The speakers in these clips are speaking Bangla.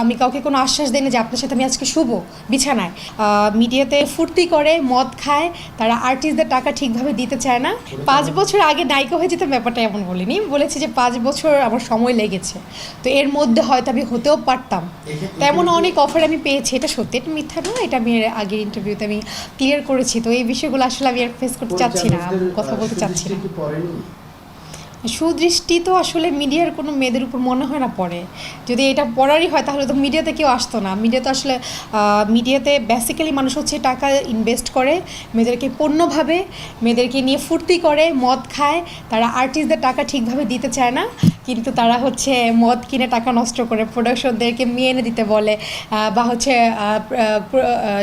আমি কাউকে কোনো আশ্বাস দেই না যে আপনার সাথে আমি আজকে শুভ বিছানায়। মিডিয়াতে ফুর্তি করে, মদ খায়, তারা আর্টিস্টদের টাকা ঠিকভাবে দিতে চায় না। পাঁচ বছর আগে নায়িকা হয়ে যেতে ব্যাপারটা এমন বলিনি। বলেছি যে পাঁচ বছর আমার সময় লেগেছে। তো এর মধ্যে হয়তো আমি হতেও পারতাম। তেমন অনেক অফার আমি পেয়েছি। এটা সত্যি, এটা মিথ্যা নয়। এটা আমি আগের ইন্টারভিউতে আমি ক্লিয়ার করেছি। তো এই বিষয়গুলো আসলে আমি আর ফেস করতে চাচ্ছি না, কথা বলতে চাচ্ছি না। সুদৃষ্টি তো আসলে মিডিয়ার কোনো মেয়েদের উপর মনে হয় না পড়ে। যদি এটা পড়ারই হয়, তাহলে তো মিডিয়াতে কেউ আসতো না। মিডিয়াতে আসলে মিডিয়াতে বেসিক্যালি মানুষ হচ্ছে টাকা ইনভেস্ট করে, মেয়েদেরকে পণ্যভাবে মেয়েদেরকে নিয়ে ফুর্তি করে, মদ খায়, তারা আর্টিস্টদের টাকা ঠিকভাবে দিতে চায় না। কিন্তু তারা হচ্ছে মদ কিনে টাকা নষ্ট করে প্রোডাকশনদেরকে মেয়ে এনে দিতে বলে বা হচ্ছে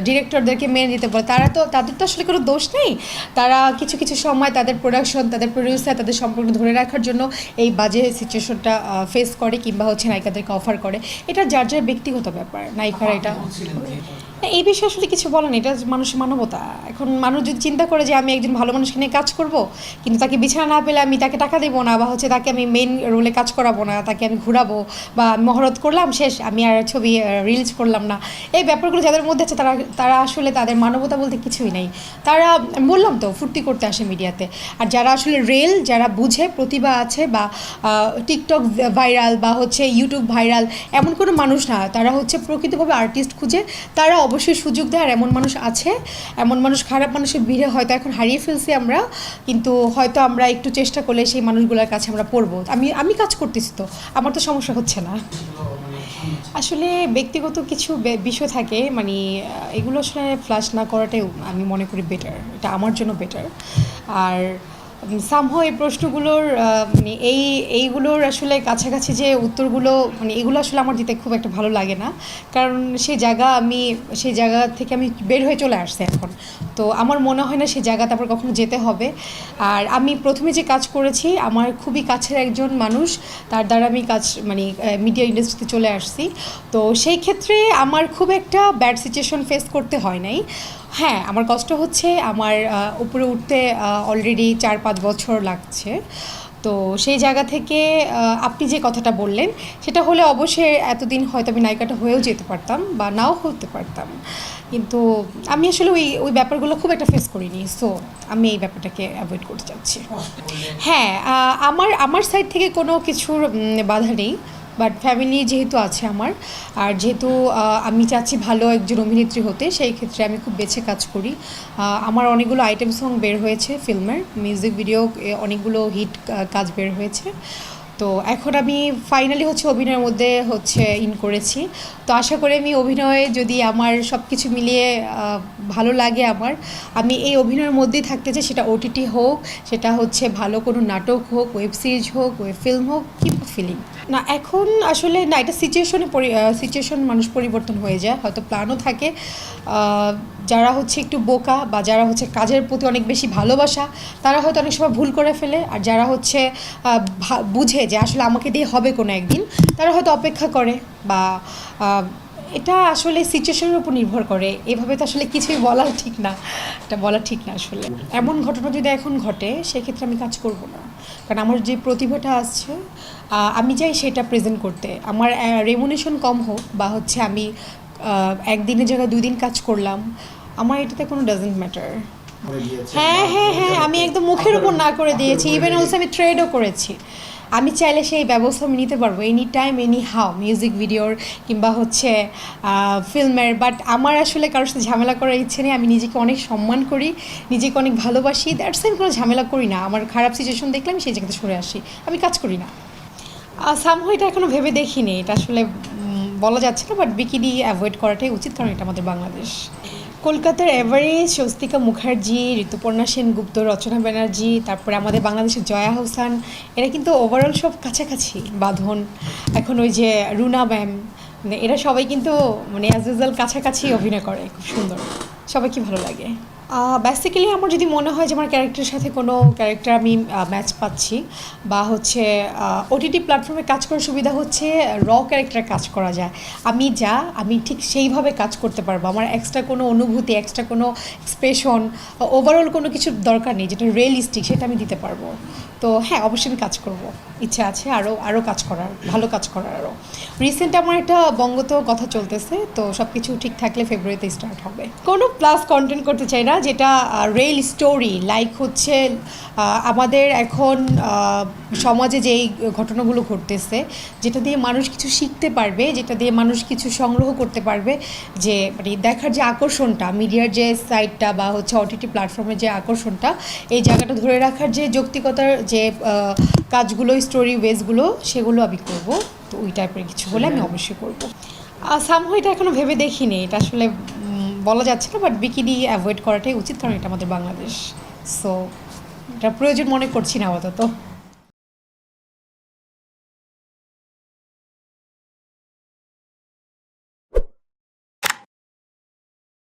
ডিরেক্টরদেরকে মেনে দিতে বলে। তারা তো তাদের তো আসলে কোনো দোষ নেই। তারা কিছু কিছু সময় তাদের প্রোডাকশন তাদের প্রডিউসার তাদের সম্পর্ক ধরে রাখার জন্য এই বাজে সিচুয়েশনটা ফেস করে কিংবা হচ্ছে নায়িকাদেরকে অফার করে। এটা যার যার ব্যক্তিগত ব্যাপার। নায়িকারা এটা এই বিষয়ে আসলে কিছু বলেন এটা মানুষের মানবতা। এখন মানুষ যদি চিন্তা করে যে আমি একজন ভালো মানুষকে নিয়ে কাজ করব, কিন্তু তাকে বিছানা না পেলে আমি তাকে টাকা দেবো না, বা হচ্ছে তাকে আমি মেন রোলে কাজ করাবো না, তাকে আমি ঘুরাবো, বা মহরত করলাম, শেষ, আমি আর ছবি রিলিজ করলাম না। এই ব্যাপারগুলো যাদের মধ্যে আছে, তারা তারা আসলে তাদের মানবতা বলতে কিছুই নেই। তারা বললাম তো, ফুর্তি করতে আসে মিডিয়াতে। আর যারা আসলে রেল যারা বুঝে, প্রতিভা আছে, বা টিকটক ভাইরাল বা হচ্ছে ইউটিউব ভাইরাল এমন কোনো মানুষ না, তারা হচ্ছে প্রকৃতভাবে আর্টিস্ট খুঁজে, তারা অবশ্যই সুযোগ দেয় আর এমন মানুষ আছে, এমন মানুষ খারাপ মানুষের ভিড়ে হয়তো এখন হারিয়ে ফেলছি আমরা, কিন্তু হয়তো আমরা একটু চেষ্টা করলে সেই মানুষগুলোর কাছে আমরা পড়ব। আমি আমি কাজ করতেছি তো, আমার তো সমস্যা হচ্ছে না। আসলে ব্যক্তিগত কিছু বিষয় থাকে মানে এগুলো আসলে ফ্লাশ না করাটাই আমি মনে করি বেটার এটা আমার জন্য বেটার আর সামহ এই প্রশ্নগুলোর মানে এই, এইগুলোর আসলে কাছাকাছি যে উত্তরগুলো মানে এগুলো আসলে আমার দিতে খুব একটা ভালো লাগে না। কারণ সেই জায়গা আমি সেই জায়গা থেকে আমি বের হয়ে চলে আসছি এখন। তো আমার মনে হয় না সেই জায়গাতে আবার কখনো যেতে হবে। আর আমি প্রথমে যে কাজ করেছি, আমার খুবই কাছের একজন মানুষ, তার দ্বারা আমি কাজ মানে মিডিয়া ইন্ডাস্ট্রিতে চলে আসছি। তো সেই ক্ষেত্রে আমার খুব একটা ব্যাড সিচুয়েশন ফেস করতে হয় নাই। হ্যাঁ আমার কষ্ট হচ্ছে আমার উপরে উঠতে অলরেডি চার পাঁচ বছর লাগছে। তো সেই জায়গা থেকে আপনি যে কথাটা বললেন সেটা হলে অবশ্যই এতদিন হয়তো আমি নায়িকাটা হয়েও যেতে পারতাম বা নাও হতে পারতাম। কিন্তু আমি আসলে ওই ওই ব্যাপারগুলো খুব একটা ফেস করিনি সো আমি এই ব্যাপারটাকে অ্যাভয়েড করতে চাচ্ছি। হ্যাঁ আমার আমার সাইড থেকে কোনো কিছুর বাধা নেই। বাট ফ্যামিলি যেহেতু আছে আমার, আর যেহেতু আমি চাচ্ছি ভালো একজন অভিনেত্রী হতে, সেই ক্ষেত্রে আমি খুব বেছে কাজ করি। আমার অনেকগুলো আইটেম সং বের হয়েছে ফিল্মের মিউজিক ভিডিও অনেকগুলো হিট কাজ বের হয়েছে। তো এখন আমি ফাইনালি হচ্ছে অভিনয়ের মধ্যে হচ্ছে ইন করেছি। তো আশা করি আমি অভিনয়ে যদি আমার সব কিছু মিলিয়ে ভালো লাগে আমার, আমি এই অভিনয়ের মধ্যেই থাকতে চাই, সেটা ওটিটি হোক, সেটা হচ্ছে ভালো কোনো নাটক হোক ওয়েব সিরিজ হোক ওয়েব ফিল্ম হোক কিংবা ফিলিং না, এখন আসলে না, এটা সিচুয়েশনে সিচুয়েশন মানুষ পরিবর্তন হয়ে যায়, হয়তো প্ল্যানও থাকে। যারা হচ্ছে একটু বোকা বা যারা হচ্ছে কাজের প্রতি অনেক বেশি ভালোবাসা, তারা হয়তো অনেক সময় ভুল করে ফেলে। আর যারা হচ্ছে বুঝে যে আসলে আমাকে দিয়ে হবে কোনো একদিন তারা হয়তো অপেক্ষা করে বা এটা আসলে সিচুয়েশনের উপর নির্ভর করে। এভাবে তো আসলে কিছুই বলা ঠিক না এটা বলা ঠিক না আসলে। এমন ঘটনা যদি এখন ঘটে সেক্ষেত্রে আমি কাজ করব না। কারণ আমার যে প্রতিভাটা আসছে আমি চাই সেটা প্রেজেন্ট করতে। আমার রেমুনেশন কম হোক বা হচ্ছে আমি একদিনের জায়গায় দুই দিন কাজ করলাম আমার এটাতে কোনো ডাজেন্ট ম্যাটার হ্যাঁ হ্যাঁ হ্যাঁ আমি একদম মুখের উপর না করে দিয়েছি। ইভেন অলসো আমি ট্রেডও করেছি। আমি চাইলে সেই ব্যবস্থা আমি নিতে পারব any time anyhow music ভিডিওর কিংবা হচ্ছে ফিল্মের বাট আমার আসলে কারোর সাথে ঝামেলা করার ইচ্ছে নেই। আমি নিজেকে অনেক সম্মান করি, নিজেকে অনেক ভালোবাসি। দ্যাটস আমি কোনো ঝামেলা করি না। আমার খারাপ সিচুয়েশন দেখলে আমি সেই জায়গাতে সরে আসি। আমি কাজ করি না। সামহো এটা এখনও ভেবে দেখিনি। এটা আসলে বলা যাচ্ছে না বাট বিকিনি অ্যাভয়েড করাটাই উচিত, কারণ এটা আমাদের বাংলাদেশ। কলকাতার এভারেজ স্বস্তিকা মুখার্জি, ঋতুপর্ণা সেনগুপ্ত, রচনা ব্যানার্জি, তারপরে আমাদের বাংলাদেশের জয়া হোসান, এরা কিন্তু ওভারঅল সব কাছাকাছি বাঁধন। এখন ওই যে রুনা ম্যাম মানে এরা সবাই কিন্তু মানে অ্যাজ ইউজুয়াল কাছাকাছি অভিনয় করে, খুব সুন্দর। সবাইকে ভালো লাগে। বেসিক্যালি আমার যদি মনে হয় যে আমার ক্যারেক্টারের সাথে কোনো ক্যারেক্টার আমি ম্যাচ পাচ্ছি বা হচ্ছে ওটিটি প্ল্যাটফর্মে কাজ করার সুবিধা হচ্ছে র ক্যারেক্টার কাজ করা যায়। আমি যা, আমি ঠিক সেইভাবে কাজ করতে পারব। আমার এক্সট্রা কোনো অনুভূতি এক্সট্রা কোনো এক্সপ্রেশন ওভারঅল কোনো কিছু দরকার নেই যেটা রিয়েলিস্টিক সেটা আমি দিতে পারব। তো হ্যাঁ অবশ্যই আমি কাজ করব। ইচ্ছা আছে আরও আরও কাজ করার, ভালো কাজ করার আরও রিসেন্ট আমার একটা বঙ্গত কথা চলতেছে, তো সব কিছু ঠিক থাকলে ফেব্রুয়ারিতে স্টার্ট হবে। কোনো প্লাস কন্টেন্ট করতে চাই না যেটা রেল স্টোরি লাইক হচ্ছে আমাদের এখন সমাজে যেই ঘটনাগুলো ঘটতেছে যেটা দিয়ে মানুষ কিছু শিখতে পারবে যেটা দিয়ে মানুষ কিছু সংগ্রহ করতে পারবে যে মানে দেখার যে আকর্ষণটা মিডিয়ার যে সাইটটা বা হচ্ছে ওটিটি প্ল্যাটফর্মের যে আকর্ষণটা এই জায়গাটা ধরে রাখার যে যৌক্তিকতার যে কাজগুলো স্টোরি ওয়েজগুলো সেগুলো আমি করব। তো ওই টাইপের কিছু হলে আমি অবশ্যই করব। সামহ এটা এখনও ভেবে দেখিনি এটা আসলে বলা যাচ্ছে না বাট বিকিনি অ্যাভয়েড করাটাই উচিত, কারণ এটা আমাদের বাংলাদেশ। সো এটা প্রয়োজন মনে করছি না আপাতত।